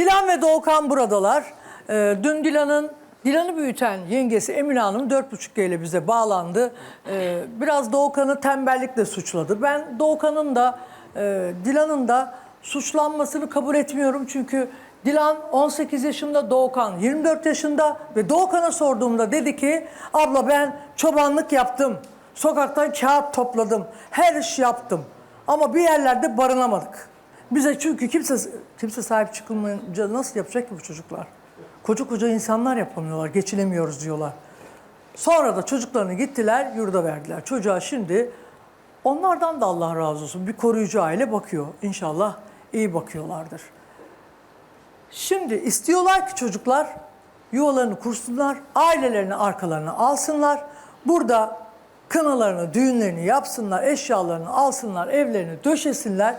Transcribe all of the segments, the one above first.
Dilan ve Doğukan buradalar. Ee, dün Dilan'ın Dilan'ı büyüten yengesi Emine Hanım 4.5G ile bize bağlandı. Ee, biraz Doğukan'ı tembellikle suçladı. Ben Doğukan'ın da e, Dilan'ın da suçlanmasını kabul etmiyorum. Çünkü Dilan 18 yaşında, Doğukan 24 yaşında ve Doğukan'a sorduğumda dedi ki abla ben çobanlık yaptım. Sokaktan kağıt topladım. Her iş yaptım. Ama bir yerlerde barınamadık. Bize çünkü kimse kimse sahip çıkılmayınca nasıl yapacak ki bu çocuklar? Koca koca insanlar yapamıyorlar, geçinemiyoruz diyorlar. Sonra da çocuklarını gittiler, yurda verdiler. Çocuğa şimdi onlardan da Allah razı olsun bir koruyucu aile bakıyor. İnşallah iyi bakıyorlardır. Şimdi istiyorlar ki çocuklar yuvalarını kursunlar, ailelerini arkalarına alsınlar. Burada kınalarını, düğünlerini yapsınlar, eşyalarını alsınlar, evlerini döşesinler.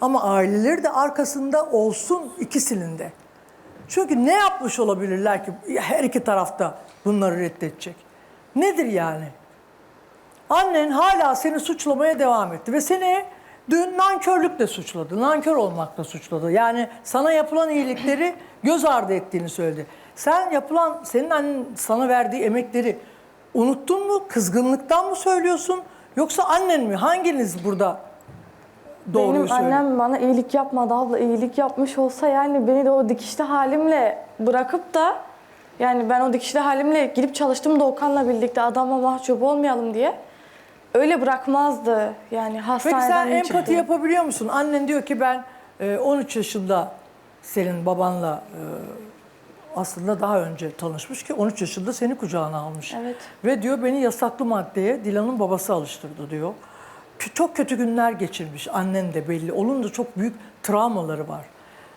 Ama aileleri de arkasında olsun ikisinin de. Çünkü ne yapmış olabilirler ki her iki tarafta bunları reddedecek? Nedir yani? Annen hala seni suçlamaya devam etti ve seni dün nankörlükle suçladı. Nankör olmakla suçladı. Yani sana yapılan iyilikleri göz ardı ettiğini söyledi. Sen yapılan, senin annen sana verdiği emekleri unuttun mu? Kızgınlıktan mı söylüyorsun? Yoksa annen mi? Hanginiz burada doğruyu Benim söylüyor? annem bana iyilik yapmadı abla. iyilik yapmış olsa yani beni de o dikişli halimle bırakıp da yani ben o dikişli halimle gidip çalıştım Doğukan'la birlikte adama mahcup olmayalım diye. Öyle bırakmazdı. Yani Peki hastaneden sen empati çıktı. yapabiliyor musun? Annen diyor ki ben e, 13 yaşında senin babanla e, aslında daha önce tanışmış ki 13 yaşında seni kucağına almış. Evet. Ve diyor beni yasaklı maddeye Dilan'ın babası alıştırdı diyor. Çok kötü günler geçirmiş annen de belli. Onun da çok büyük travmaları var.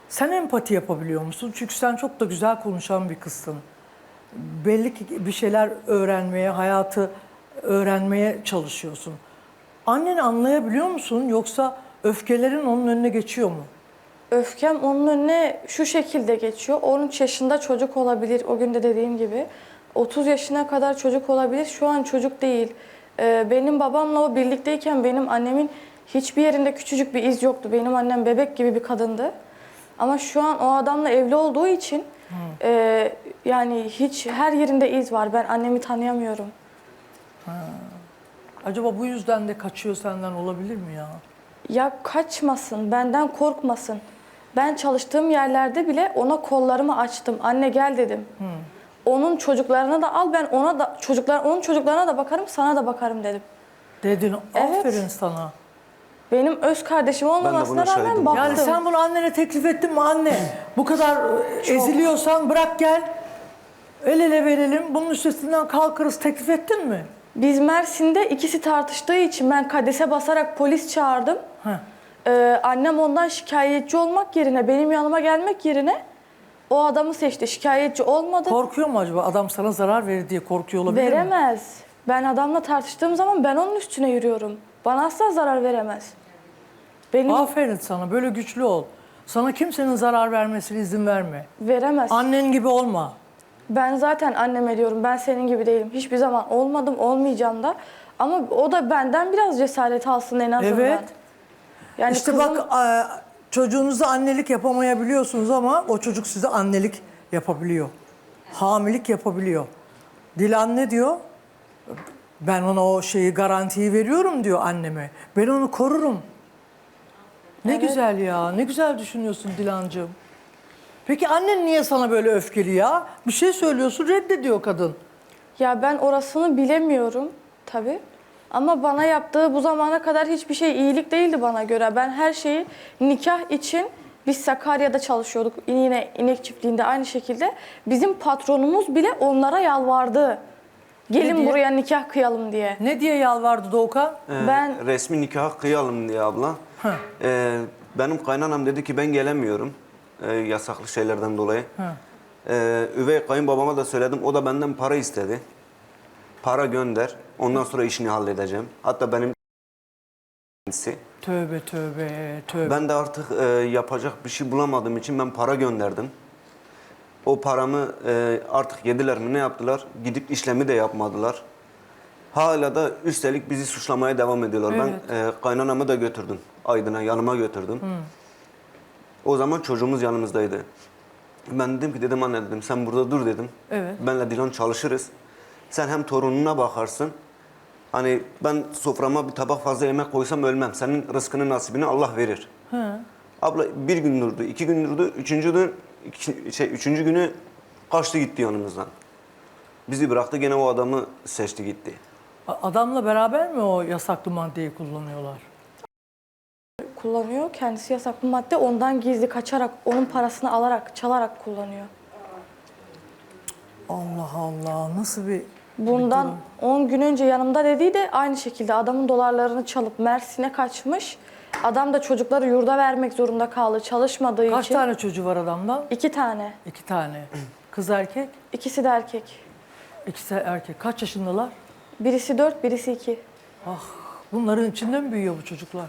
Sen empati yapabiliyor musun? Çünkü sen çok da güzel konuşan bir kızsın. Belli ki bir şeyler öğrenmeye, hayatı öğrenmeye çalışıyorsun. Anneni anlayabiliyor musun yoksa öfkelerin onun önüne geçiyor mu? Öfkem onun önüne şu şekilde geçiyor. 13 yaşında çocuk olabilir o günde dediğim gibi. 30 yaşına kadar çocuk olabilir. Şu an çocuk değil. Ee, benim babamla o birlikteyken benim annemin hiçbir yerinde küçücük bir iz yoktu. Benim annem bebek gibi bir kadındı. Ama şu an o adamla evli olduğu için e, yani hiç her yerinde iz var. Ben annemi tanıyamıyorum. Acaba bu yüzden de kaçıyor senden olabilir mi ya? Ya kaçmasın, benden korkmasın. Ben çalıştığım yerlerde bile ona kollarımı açtım. Anne gel dedim. Onun çocuklarına da al ben ona da çocuklar onun çocuklarına da bakarım, sana da bakarım dedim. Dedin Evet. aferin sana. Benim öz kardeşim olmamasına rağmen şahidim. baktım. Yani sen bunu annene teklif ettin mi anne? Bu kadar e, eziliyorsan bırak gel. El ele verelim. Bunun üstesinden kalkarız. Teklif ettin mi? Biz Mersin'de ikisi tartıştığı için ben kadese basarak polis çağırdım. Heh. Ee, annem ondan şikayetçi olmak yerine, benim yanıma gelmek yerine o adamı seçti. Şikayetçi olmadı. Korkuyor mu acaba? Adam sana zarar verir diye korkuyor olabilir mi? Veremez. Ben adamla tartıştığım zaman ben onun üstüne yürüyorum. Bana asla zarar veremez. Benim Aferin sana. Böyle güçlü ol. Sana kimsenin zarar vermesine izin verme. veremez. Annen gibi olma. ben zaten anneme diyorum ben senin gibi değilim. Hiçbir zaman olmadım, olmayacağım da. Ama o da benden biraz cesaret alsın en azından. Evet. Yani işte kızım- bak çocuğunuza annelik yapamayabiliyorsunuz ama o çocuk size annelik yapabiliyor. Hamilik yapabiliyor. Dilan ne diyor? Ben ona o şeyi garantiyi veriyorum diyor anneme. Ben onu korurum. Ne güzel ya. Ne güzel düşünüyorsun Dilancığım. Peki annen niye sana böyle öfkeli ya? Bir şey söylüyorsun reddediyor kadın. Ya ben orasını bilemiyorum tabii. Ama bana yaptığı bu zamana kadar hiçbir şey iyilik değildi bana göre. Ben her şeyi nikah için biz Sakarya'da çalışıyorduk. Yine inek çiftliğinde aynı şekilde. Bizim patronumuz bile onlara yalvardı. Gelin diye? buraya nikah kıyalım diye. Ne diye yalvardı Doğukan? Ee, Ben- resmi nikah kıyalım diye abla. Ee, benim kaynanam dedi ki ben gelemiyorum ee, yasaklı şeylerden dolayı. Ee, üvey kayınbabama da söyledim. O da benden para istedi. Para gönder. Ondan sonra işini halledeceğim. Hatta benim kendisi. Tövbe tövbe tövbe. Ben de artık e, yapacak bir şey bulamadığım için ben para gönderdim. O paramı e, artık yediler mi ne yaptılar? Gidip işlemi de yapmadılar. Hala da üstelik bizi suçlamaya devam ediyorlar. Ben e, kaynanamı da götürdüm. Aydın'a yanıma götürdüm. O zaman çocuğumuz yanımızdaydı. Ben dedim ki dedim anne dedim sen burada dur dedim. Evet. Benle Dilan çalışırız. Sen hem torununa bakarsın. Hani ben soframa bir tabak fazla yemek koysam ölmem. Senin rızkını nasibini Allah verir. Abla bir gün durdu, iki gün durdu, üçüncü gün, iki- şey, üçüncü günü kaçtı gitti yanımızdan. Bizi bıraktı gene o adamı seçti gitti. Adamla beraber mi o yasaklı maddeyi kullanıyorlar? Kullanıyor. Kendisi yasaklı madde ondan gizli kaçarak, onun parasını alarak, çalarak kullanıyor. Allah Allah nasıl bir... Bundan 10 gün önce yanımda dediği de aynı şekilde adamın dolarlarını çalıp Mersin'e kaçmış. Adam da çocukları yurda vermek zorunda kaldı çalışmadığı Kaç için. tane çocuğu var adamdan? İki tane. İki tane. Kız erkek, İkisi de erkek. ikisi erkek. Kaç yaşındalar? Birisi dört, birisi iki. Bunların içinde mi büyüyor bu çocuklar?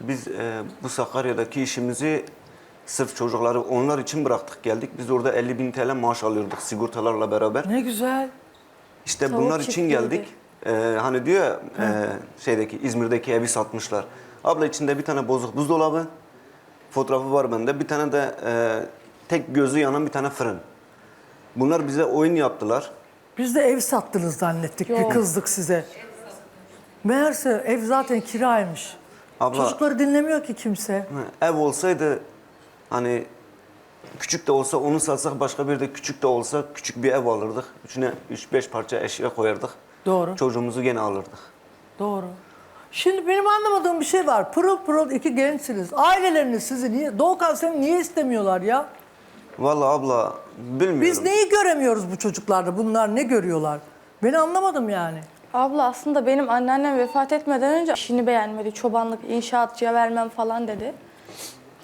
Biz e, bu Sakarya'daki işimizi sırf çocukları onlar için bıraktık geldik. Biz orada 50 bin TL maaş alıyorduk sigortalarla beraber. Ne güzel. İşte Tavuk bunlar için çiftliğiydi. geldik. Ee, hani diyor ya e, şeydeki İzmir'deki evi satmışlar. Abla içinde bir tane bozuk buzdolabı, fotoğrafı var bende. Bir tane de e, tek gözü yanan bir tane fırın. Bunlar bize oyun yaptılar. Biz de ev sattınız zannettik. Bir Yok. kızdık size. Meğerse ev zaten kiraymış. Abla- Çocukları dinlemiyor ki kimse. Ev olsaydı hani küçük de olsa onu satsak başka bir de küçük de olsa küçük bir ev alırdık. Üçüne 3-5 parça eşya koyardık. Doğru. Çocuğumuzu gene alırdık. Doğru. Şimdi benim anlamadığım bir şey var. Pırıl pırıl iki gençsiniz. Aileleriniz sizi niye, Doğukan seni niye istemiyorlar ya? Vallahi abla bilmiyorum. Biz neyi göremiyoruz bu çocuklarda? Bunlar ne görüyorlar? Beni anlamadım yani. Abla aslında benim anneannem vefat etmeden önce işini beğenmedi. Çobanlık, inşaatçıya vermem falan dedi.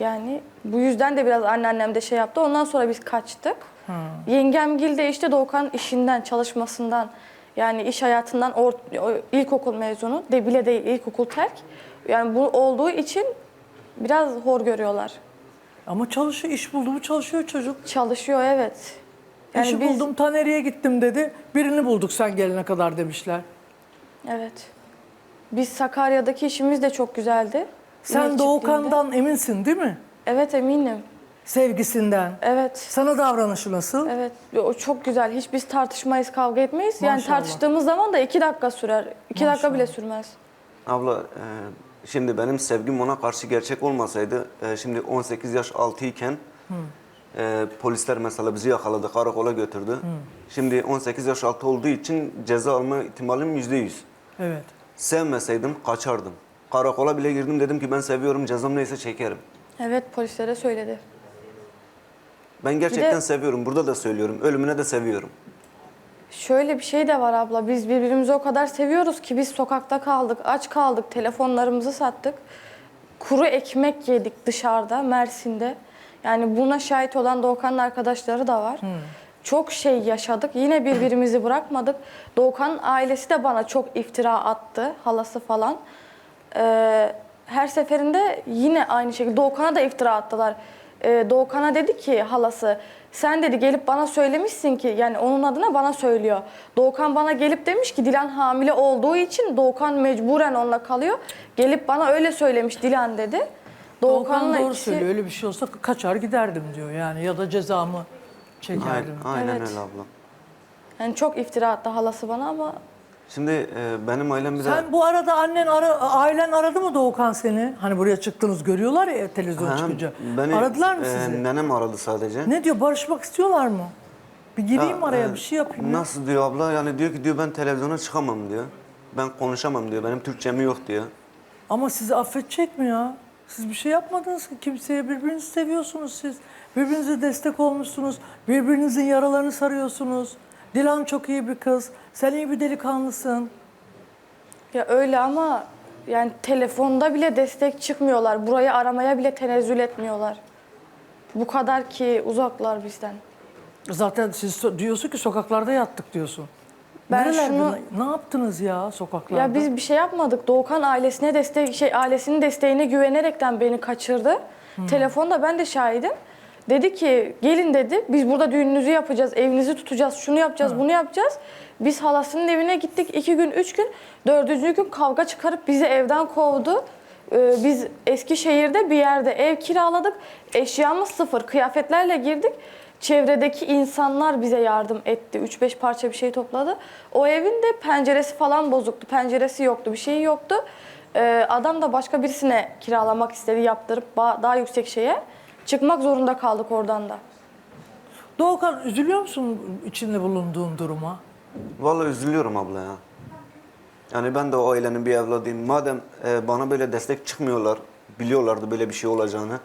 Yani bu yüzden de biraz anneannem de şey yaptı. Ondan sonra biz kaçtık. Yengemgil de işte Doğukan işinden, çalışmasından yani iş hayatından or- ilkokul mezunu. De bile değil ilkokul terk. Yani bu olduğu için biraz hor görüyorlar. Ama çalışıyor, iş buldu mu çalışıyor çocuk. Çalışıyor evet. Yani İşi biz- buldum, Taneri'ye gittim dedi. Birini bulduk sen gelene kadar demişler. Evet. Biz Sakarya'daki işimiz de çok güzeldi. Sen Doğukan'dan eminsin değil mi? Evet eminim. Sevgisinden. Evet. Sana davranışı nasıl? Evet. O çok güzel. Hiç biz tartışmayız, kavga etmeyiz. Yani Maşallah. tartıştığımız zaman da iki dakika sürer. İki dakika bile sürmez. Abla e, şimdi benim sevgim ona karşı gerçek olmasaydı e, şimdi 18 yaş altı iken e, polisler mesela bizi yakaladı karakola götürdü. Şimdi 18 yaş altı olduğu için ceza alma ihtimalim yüzde yüz. Evet. Sevmeseydim kaçardım. Karakola bile girdim dedim ki ben seviyorum cezam neyse çekerim. Evet polislere söyledi. Ben gerçekten de- seviyorum. Burada da söylüyorum. Ölümüne de seviyorum. Şöyle bir şey de var abla. Biz birbirimizi o kadar seviyoruz ki biz sokakta kaldık, aç kaldık, telefonlarımızı sattık. Kuru ekmek yedik dışarıda, Mersin'de. Yani buna şahit olan Doğukan'ın arkadaşları da var. Çok şey yaşadık. Yine birbirimizi bırakmadık. Doğukan ailesi de bana çok iftira attı, halası falan. Ee, her seferinde yine aynı şekilde Doğukan'a da iftira attılar. Ee, Doğukan'a dedi ki halası sen dedi gelip bana söylemişsin ki yani onun adına bana söylüyor. Doğukan bana gelip demiş ki Dilan hamile olduğu için Doğukan mecburen onunla kalıyor. Gelip bana öyle söylemiş Dilan dedi. Doğukan doğru ikisi- söylüyor. Öyle bir şey olsa kaçar giderdim diyor yani. Ya da cezamı çekerdim. Aynen, aynen Evet. öyle abla. Yani çok iftira attı halası bana ama Şimdi e, benim ailem bir de... Sen bu arada annen ara, ailen aradı mı Doğukan seni? Hani buraya çıktınız görüyorlar ya televizyona Ha, çıkınca. beni, Aradılar mı e, sizi? nenem aradı sadece. Ne diyor barışmak istiyorlar mı? Bir gireyim Ya, araya e, bir şey yapayım. ya. Nasıl diyor abla? Yani diyor ki diyor ben televizyona çıkamam diyor. Ben konuşamam diyor. Benim Türkçem yok diyor. Ama sizi affedecek mi ya? Siz bir şey yapmadınız ki kimseye birbirinizi seviyorsunuz siz. Birbirinize destek olmuşsunuz. Birbirinizin yaralarını sarıyorsunuz. Dilan çok iyi bir kız. Sen iyi bir delikanlısın. ya öyle ama yani telefonda bile destek çıkmıyorlar. Burayı aramaya bile tenezzül etmiyorlar. Bu kadar ki uzaklar bizden. Zaten siz so- diyorsun ki sokaklarda yattık diyorsun. Ben Nerelerde? şunu- Ne yaptınız ya sokaklarda? Ya biz bir şey yapmadık. Doğukan ailesine destek şey ailesinin desteğine güvenerekten beni kaçırdı. Telefonda ben de şahidim. Dedi ki gelin dedi. Biz burada düğününüzü yapacağız, evinizi tutacağız, şunu yapacağız, bunu yapacağız. Biz halasının evine gittik iki gün, üç gün. Dördüncü gün kavga çıkarıp bizi evden kovdu. Ee, biz Eskişehir'de bir yerde ev kiraladık. Eşyamız sıfır. Kıyafetlerle girdik. Çevredeki insanlar bize yardım etti. 3-5 parça bir şey topladı. O evin de penceresi falan bozuktu. Penceresi yoktu, bir şey yoktu. Ee, adam da başka birisine kiralamak istedi, yaptırıp daha yüksek şeye. Çıkmak zorunda kaldık oradan da. Doğukan üzülüyor musun içinde bulunduğun duruma? Vallahi üzülüyorum abla ya. Yani ben de o ailenin bir evladıyım. Madem e, bana böyle destek çıkmıyorlar, biliyorlardı böyle bir şey olacağını.